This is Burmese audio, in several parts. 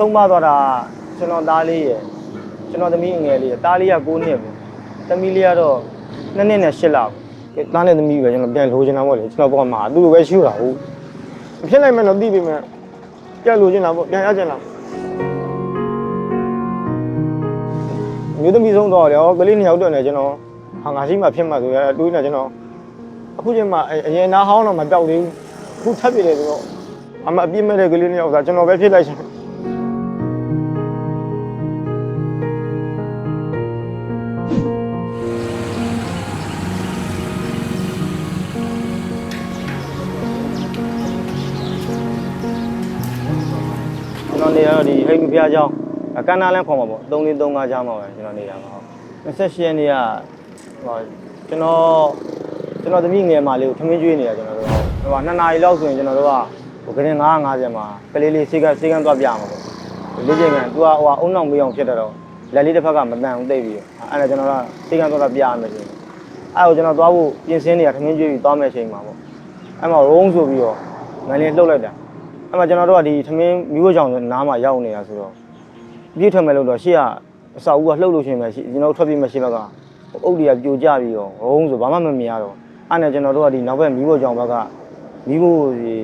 ဆုံးမသွားတာကျွန်တော်သားလေးရယ်ကျွန်တော်သမီးငယ်လေးရယ်သားလေးက9နှစ်ပဲသမီးလေးကတော့2နှစ်နဲ့8လပဲသားနဲ့သမီးပဲကျွန်တော်ပြန်လိုချင်တာပေါ့လေကျွန်တော်ဘောမှာသူ့လိုပဲရှိတာဟုတ်ဖြစ်နိုင်မယ်တော့သိပြီမယ်ပြန်လိုချင်တာပေါ့ပြန်ရချင်တာမျိုးသမီးဆုံးတော့တယ်ဟောကလေးနှစ်ယောက်တော့နေကျွန်တော်ဟာငါရှိမှဖြစ်မှဆိုရတွေးနေကျွန်တော်အခုချိန်မှာအရင်နားဟောင်းတော့မပြောက်သေးဘူးအခုထပ်ပြတယ်ဆိုတော့အမအပြစ်မဲ့တဲ့ကလေးနှစ်ယောက်ကကျွန်တော်ပဲဖြစ်လိုက်ရှင် တော်နေရတော့ဒီဟိတ်မဖျားကျောင်းကန္နာလန်းခေါ်မှာပေါ့3335ကျောင်းမှာပဲကျွန်တော်နေတာပါဟုတ်28ရက်နေ့ကဟိုကျွန်တော်ကျွန်တော်သမီးငယ်မလေးကိုထမင်းကျွေးနေတာကျွန်တော်တို့ဟိုက2နာရီလောက်ဆိုရင်ကျွန်တော်တို့ကဟိုကရင်950မှာကလေးလေးစိတ်ကစိတ်ကန်းသွားပြမှာပေါ့လေ့ကျင့်ကန်သူကဟိုအုံနောက်မေးအောင်ဖြစ်တော့လက်လေးတစ်ဖက်ကမတန်ဘူးတိတ်ပြီးအဲ့ဒါကျွန်တော်ကစိတ်ကန်းသွားပြရမယ်ရှင်အဲ့ကိုကျွန်တော်သွားဖို့ပြင်ဆင်နေတာထမင်းကျွေးပြီးသွားမယ်ချိန်မှာပေါ့အဲ့မှာရုံးဆိုပြီးတော့ငန်းလေးလှုပ်လိုက်တာ အဲ့မှာကျွန်တော်တို့ကဒီသမင်းမျိုးကြောင်နားမှာရောက်နေတာဆိုတော့ပြည့်ထွက်မယ်လို့တော့ရှေ့ကအစာဦးကလှုပ်လို့ရှိရင်ပဲရှိကျွန်တော်တို့ထွက်ပြေးမရှိဘက်ကအုတ်တွေကပြိုကျပြီးတော့ရုံးဆိုဘာမှမမြင်ရတော့အဲ့နဲ့ကျွန်တော်တို့ကဒီနောက်ဘက်မီးဖို့ကြောင်ဘက်ကမီးဖို့ဒီ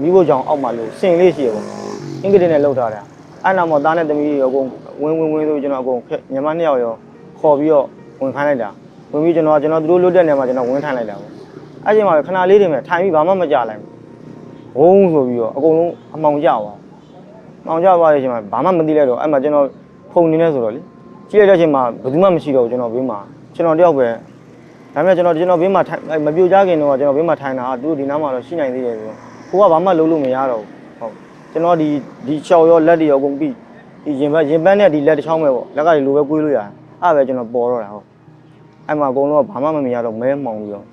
မီးဖို့ကြောင်အောက်မှာလို့စင်လေးရှိရပေါ့အင်္ဂလိပ်နဲ့လှုပ်ထားတာအဲ့နောက်မှာသားနဲ့သမီးတွေအကုန်ဝင်းဝင်းဝင်းဆိုကျွန်တော်အကုန်ညီမနှစ်ယောက်ရောခေါ်ပြီးတော့ဝင်ခိုင်းလိုက်တာဝင်ပြီးကျွန်တော်ကျွန်တော်တို့လွတ်တဲ့နေရာမှာကျွန်တော်ဝင်ထိုင်လိုက်တာပေါ့အဲ့ချိန်မှာခဏလေးတွေမဲ့ထိုင်ပြီးဘာမှမကြလိုက်ဘူး ဝုန်းဆိုပြီးတော့အကုန်လုံးအမှောင်ကျသွား။မှောင်ကျသွားတဲ့အချိန်မှာဘာမှမသိလိုက်တော့အဲ့မှာကျွန်တော်ဖုန်နေနေဆိုတော့လေကြည့်ရတဲ့အချိန်မှာဘယ်သူမှမရှိတော့ဘူးကျွန်တော်ဘေးမှာကျွန်တော်တယောက်ပဲဒါပေမဲ့ကျွန်တော်ကျွန်တော်ဘေးမှာထိုင်အဲ့မပြိုကြခင်တော့ကျွန်တော်ဘေးမှာထိုင်တာသူတို့ဒီနားမှာတော့ရှိနိုင်သေးတယ်ဆိုတော့ကိုကဘာမှလုပ်လို့မရတော့ဘူးဟုတ်ကျွန်တော်ဒီဒီချော်ရောလက်တွေရောအကုန်ပြီးဒီရင်ဘတ်ရင်ပန်းနဲ့ဒီလက်တစ်ချောင်းပဲပေါ့လက်ကဒီလိုပဲကွေးလို့ရတယ်အဲ့ပဲကျွန်တော်ပေါ်တော့တာဟုတ်အဲ့မှာအကုန်လုံးကဘာမှမမြင်ရတော့မဲမှောင်ပြီးတော့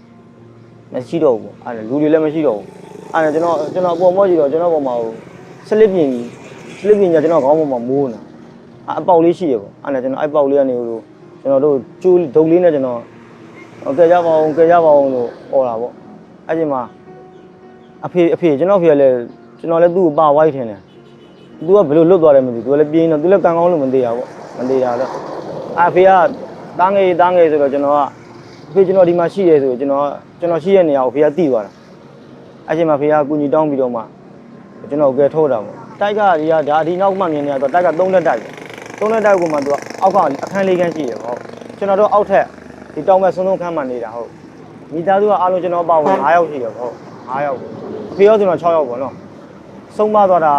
မရှိတော့ဘူးပေါ့အဲ့ဒါလူတွေလည်းမရှိတော့ဘူး အဲ့ဒါကျွန်တော်ကျွန်တော်အပေါ်မော့ကြည့်တော့ကျွန်တော်ပေါ်မှာစလစ်ပြင်ကြီးစလစ်ပြင်ကြီးကျွန်တော်ခေါင်းပေါ်မှာမိုးနေတာအအပေါက်လေးရှိရပေါ့အဲ့ဒါကျွန်တော်အဲ့ပေါက်လေးကနေလို့ကျွန်တော်တို့ကျိုးဒုတ်လေးနဲ့ကျွန်တော်ကဲကြပါအောင်ကဲကြပါအောင်လို့ဟောတာပေါ့အဲ့ဒီမှာအဖေအဖေကျွန်တော်ဖေကလည်းကျွန်တော်လည်းသူ့ကိုပါဝိုက်ထင်တယ်သူကဘယ်လိုလွတ်သွားတယ်မသိဘူးသူကလည်းပြင်းတော့သူလည်းကံကောင်းလို့မသေးရပေါ့မသေးရတော့အဖေကတားငယ်တားငယ်ဆိုတော့ကျွန်တော်ကအဖေကျွန်တော်ဒီမှာရှိတယ်ဆိုကျွန်တော်ကျွန်တော်ရှိတဲ့နေရာကိုဖေကတိသွားတာ အဲ့ချိန်မှာဖေကကူညီတောင်းပြီးတော့မှကျွန်တော်ကယ်ထုတ်တာပေါ့တိုက်ကဒီကဒါဒီနောက်မှမြင်နေရတော့တိုက်က3လက်တိုက်ပဲ3လက်တိုက်ကမှသူကအောက်ကအခန်းလေးခန်းရှိတယ်ဟုတ်ကျွန်တော်တို့အောက်ထက်ဒီတောင်ဘက်ဆုံးဆုံးခန်းမှနေတာဟုတ်မိသားစုကအားလုံးကျွန်တော်ပါဝင်9ယောက်ရှိတယ်ဟုတ်9ယောက်ဖေရောကျွန်တော်6ယောက်ပေါ့နော်ဆုံးမသွားတာ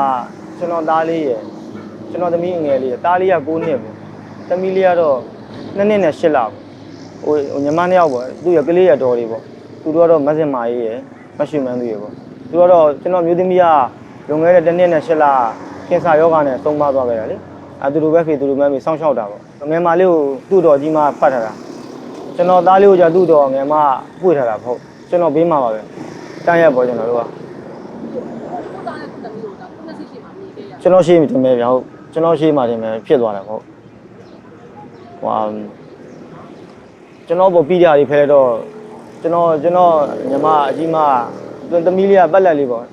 ကျွန်တော်သားလေးရယ်ကျွန်တော်သမီးငယ်လေးရယ်သားလေးက9နှစ်ပဲသမီးလေးကတော့2နှစ်နဲ့8လပဲဟိုညီမနှစ်ယောက်ပေါ့သူ့ရကလေးရတော်လေးပေါ့သူတို့ကတော့မက်စင်မာရေးရယ် မရှိမှန်းသူရေပေါ့သူကတော့ကျွန်တော်မျိုးသမီးကလွန်ခဲ့တဲ့တစ်နှစ်နဲ့၈လကင်ဆာယောဂနဲ့သုံးပါသွားခဲ့တာလေအဲသူတို့ပဲဖေသူတို့ပဲမေစောင့်ရှောက်တာပေါ့ငယ်မလေးကိုသူ့တော်ကြီးမှဖတ်ထားတာကျွန်တော်သားလေးကိုじゃသူ့တော်ငယ်မပွေထားတာဟုတ်ကျွန်တော်ဘေးမှာပါပဲတန်းရက်ပေါ့ကျွန်တော်တို့ကကိုသားနဲ့ကိုသမီးတို့ကခုနှစ်စီရှိမှမြင်ခဲ့ရကျွန်တော်ရှိမှတင်မယ်ဗျာဟုတ်ကျွန်တော်ရှိမှတင်မယ်ဖြစ်သွားတယ်ဟုတ်ဟွာကျွန်တော်ပေါ်ပြီးကြရီဖဲတော့ ကျွန်တော်ကျွန်တော်ညီမအကြီးမသူသမီးလေးကပတ်လက်လေးပေါ့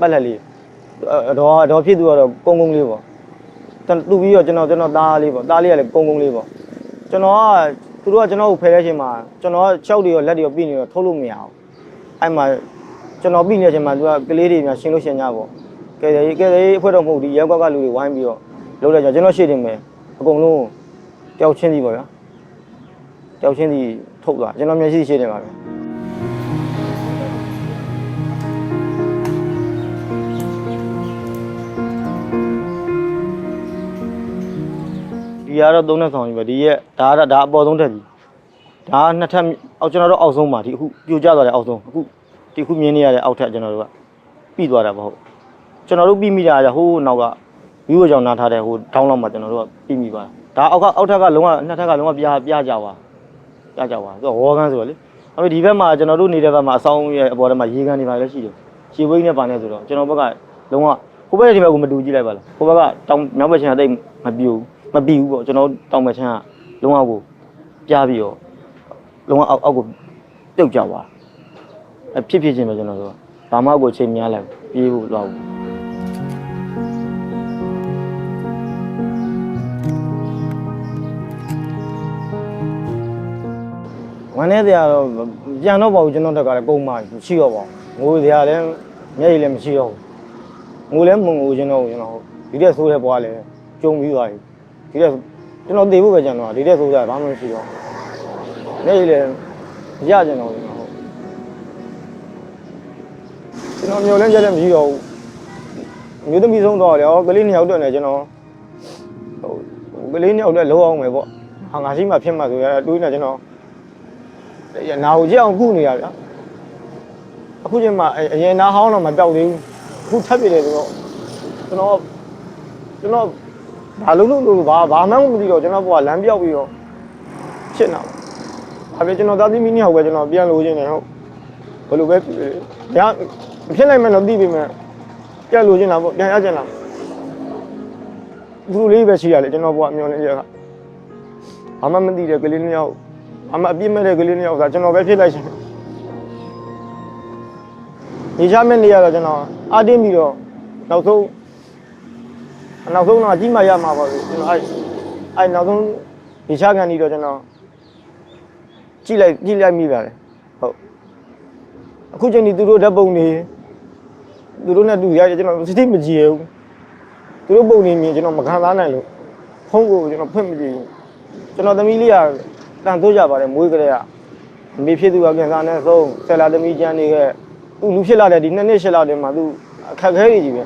ပတ်လက်လေးအတော့အတော့ဖြစ်သူကတော့ကုန်းကုန်းလေးပေါ့တူပြီးတော့ကျွန်တော်ကျွန်တော်သားလေးပေါ့သားလေးကလည်းကုန်းကုန်းလေးပေါ့ကျွန်တော်ကသူတို့ကကျွန်တော်ကိုဖယ်တဲ့အချိန်မှာကျွန်တော်က၆တွေရောလက်တွေရောပြီးနေတော့ထုတ်လို့မရအောင်အဲ့မှာကျွန်တော်ပြီးနေတဲ့အချိန်မှာသူကကလေးတွေများရှင်းလို့ရှင်းကြပေါ့ကဲတယ်ကဲတယ်အဖွဲ့တော့မဟုတ်ဒီရက်ကွက်ကလူတွေဝိုင်းပြီးတော့လုပ်လိုက်ကြကျွန်တော်ရှေ့တင်မယ်အကုန်လုံးတယောက်ချင်းစီပေါ့ဗျာတယောက်ချင်းစီ ထုတ်သွားကျွန်တော်မျက်စိရှေ့တင်ပါပဲဒီကတော့သုံးနဲ့ဆောင်ကြီးပဲဒီရက်ဒါကဒါအပေါ်ဆုံးထက်ကြီးဒါကနှစ်ထပ်အောက်ကျွန်တော်တို့အောက်ဆုံးပါဒီအခုပြိုကျသွားတဲ့အောက်ဆုံးအခုဒီခုမြင်နေရတဲ့အောက်ထက်ကျွန်တော်တို့ကပြီးသွားတာပေါ့ဟုတ်ကျွန်တော်တို့ပြီးမိတာကဟိုးနောက်ကဝီဝေကြောင်နားထားတဲ့ဟိုတောင်းလောက်မှာကျွန်တော်တို့ကပြီးမိပါဒါအောက်ကအောက်ထက်ကလုံးဝနှစ်ထက်ကလုံးဝပြားပြားကြပါ ပြားကြပါသူကဝေါ်ကန်းဆိုတော့လေအဲ့ဒီဒီဘက်မှာကျွန်တော်တို့နေတဲ့ဘက်မှာအဆောင်ရဲ့အပေါ်ထဲမှာရေကန်တွေပါလည်းရှိတယ်ရှေဝိန်းနဲ့ပါနေဆိုတော့ကျွန်တော်ဘက်ကလုံးဝဟိုဘက်ဒီဘက်ကိုမတူကြည့်လိုက်ပါလားဟိုဘက်ကတောင်မြောက်ဘက်ချင်ကတိတ်မပြူမပြူပေါ့ကျွန်တော်တောင်ဘက်ချင်ကလုံးဝကိုပြားပြီးတော့လုံးဝအောက်အောက်ကိုပြုတ်ကြပါအဖြစ်ဖြစ်ချင်းပဲကျွန်တော်တို့ကဘာမှကိုချိန်များလိုက်ပြေးဖို့တော့ဒီ ဝမ်းနေတရားတော့ပြန်တော့ပါဘူးကျွန်တော်တက်ကလည်းကုန်မှရှိတော့ပါဘူးငိုတရားလည်းမျက်ရည်လည်းမရှိတော့ဘူးငိုလည်းမငိုကျွန်တော်ကျွန်တော်ဒီတဲ့ဆိုးတဲ့ဘွားလည်းကြုံပြီးသွားပြီဒီတဲ့ကျွန်တော်တည်ဖို့ပဲကျွန်တော်ဒီတဲ့ဆိုးတာဘာမှမရှိတော့မျက်ရည်လည်းရကျွန်တော်ကျွန်တော်ဟုတ်ကျွန်တော်မျိုးလည်းကြက်လည်းမရှိတော့ဘူးမျိုးသမီးဆုံးတော့လေဟောကလေးနှစ်ယောက်တော့နေကျွန်တော်ဟိုကလေးနှစ်ယောက်လည်းလုံးအောင်မယ်ပေါ့ဟာငါရှိမှဖြစ်မှဆိုရတွေးနေကျွန်တော်ရ နာကိုကြည့်အောင်ကုနေရဗျာအခုချိန်မှာအရင်နာဟောင်းတော့မတောက်သေးဘူးအခုထပ်ပြတယ်ဆိုတော့ကျွန်တော်ကျွန်တော်ဘာလုံးလုံးလို့ဘာဘာမှမသိတော့ကျွန်တော်ဘုရားလမ်းပြောက်ပြီးတော့ဖြစ်နေတာပါဒါပေမဲ့ကျွန်တော်သားသမီးနှစ်ယောက်ပဲကျွန်တော်ပြန်လို့ခြင်းတယ်ဟုတ်ဘယ်လိုပဲညာဖြစ်နိုင်မယ်တော့သိပြီမယ်ပြန်လို့ခြင်းတာပေါ့ပြန်ရခြင်းတာဘူးလေးပဲရှိရလေကျွန်တော်ဘုရားအမျော်နေရကဘာမှမသိတဲ့ကလေးနှစ်ယောက် အမအပြစ်မဲ့တဲ့ကလေးနှစ်ယောက်သာကျွန်တော်ပဲဖြစ်လိုက်ရှင်ဒီချမဲ့နေရတော့ကျွန်တော်အတင်းပြီးတော့နောက်ဆုံးနောက်ဆုံးတော့ကြီးမှရမှာပါဘူးကျွန်တော်အဲအဲနောက်ဆုံးဒီချကန်ဒီတော့ကျွန်တော်ကြည့်လိုက်ကြည့်လိုက်မိပါတယ်ဟုတ်အခုချိန်ဒီသူတို့ဓာတ်ပုံနေသူတို့နဲ့တူရကျွန်တော်စိတ်မကြည်ဘူးသူတို့ပုံနေမြင်ကျွန်တော်မခံစားနိုင်လို့ဖုန်းကိုကျွန်တော်ဖွင့်မကြည့်ဘူးကျွန်တော်သမီးလေးက တန်ထိုးကြပါတယ်မွေးကလေးကမိဖြစ်သူကကင်ဆာနဲ့ဆုံးဆယ်လာသမီးကျန်းနေခဲ့သူလူဖြစ်လာတဲ့ဒီနှစ်နှစ်ရှစ်လတည်းမှာသူအခက်ခဲကြီးကြီးပဲ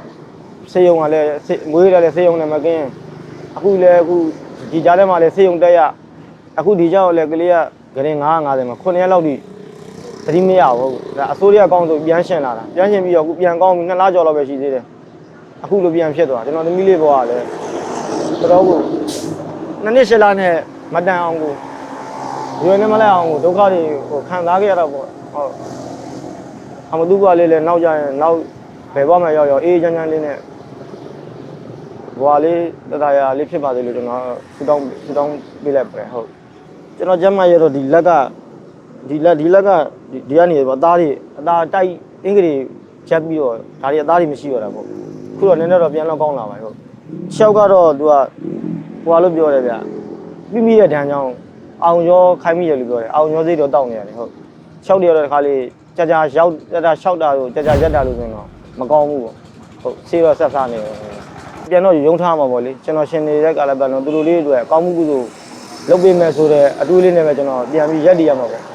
စေယုံကလည်းစေမွေးရလည်းစေယုံနဲ့မကင်းအခုလည်းအခုဒီကြားထဲမှာလည်းစေယုံတက်ရအခုဒီကြောက်လည်းကလေးကဂရင်950မှာ9ရက်လောက်ထိသတိမရဘူးဒါအစိုးရကောင်းဆိုပြန်ရှင်လာတာပြန်ရှင်ပြီးတော့အခုပြန်ကောင်းပြီး2လကျော်လောက်ပဲရှိသေးတယ်အခုလိုပြန်ဖြစ်သွားကျွန်တော်သမီးလေးဘဝကလည်းတော်တော်ကိုနှစ်နှစ်ရှစ်လနဲ့မတန်အောင်ကို ရွေနေမလဲအောင်ကိုဒုက္ခတွေဟိုခံစားခဲ့ရတော့ပေါ့ဟုတ်အမတူကလေးလည်းနောက်ကြရင်နောက်ဘယ်ဘက်မှာရောက်ရောက်အေးချမ်းချမ်းလေးနဲ့ဘွာလေးတတရာလေးဖြစ်ပါသေးလို့ကျွန်တော်ဆူတောင်းဆူတောင်းပေးလိုက်ပဲဟုတ်ကျွန်တော်ကျမ်းမရတော့ဒီလက်ကဒီလက်ဒီလက်ကဒီဒီကနေပေါ့အသားတွေအသားတိုက်အင်္ဂလိပ်ချက်ပြီးတော့ဒါတွေအသားတွေမရှိတော့တာပေါ့ခုတော့နည်းနည်းတော့ပြန်တော့ကောင်းလာပါဟုတ်ရှောက်ကတော့သူကဟိုလိုပြောတယ်ဗျမိမိရဲ့ဒဏ်ကြောင့် အောင်ရောခိုင်းမိတယ်လို့ပြောတယ်အောင်ရောစိတ်တော့တောက်နေရတယ်ဟုတ်၆တရတော့တခါလေးကြာကြာရောက်ကြာကြာ၆တာလို့ကြာကြာရက်တာလို့ဆိုရင်တော့မကောင်းဘူးပေါ့ဟုတ်ဆေးတော့ဆက်စားနေတယ်ပြန်တော့ယုံထားမှာပေါ့လေကျွန်တော်ရှင်နေတဲ့ကာလပတ်လုံးသူတို့လေးတွေအကောင်းမှုကုသိုလ်လုပ်ပေးမယ်ဆိုတော့အတူလေးနဲ့ပဲကျွန်တော်ပြန်ပြီးရက်တည်ရမှာပေါ့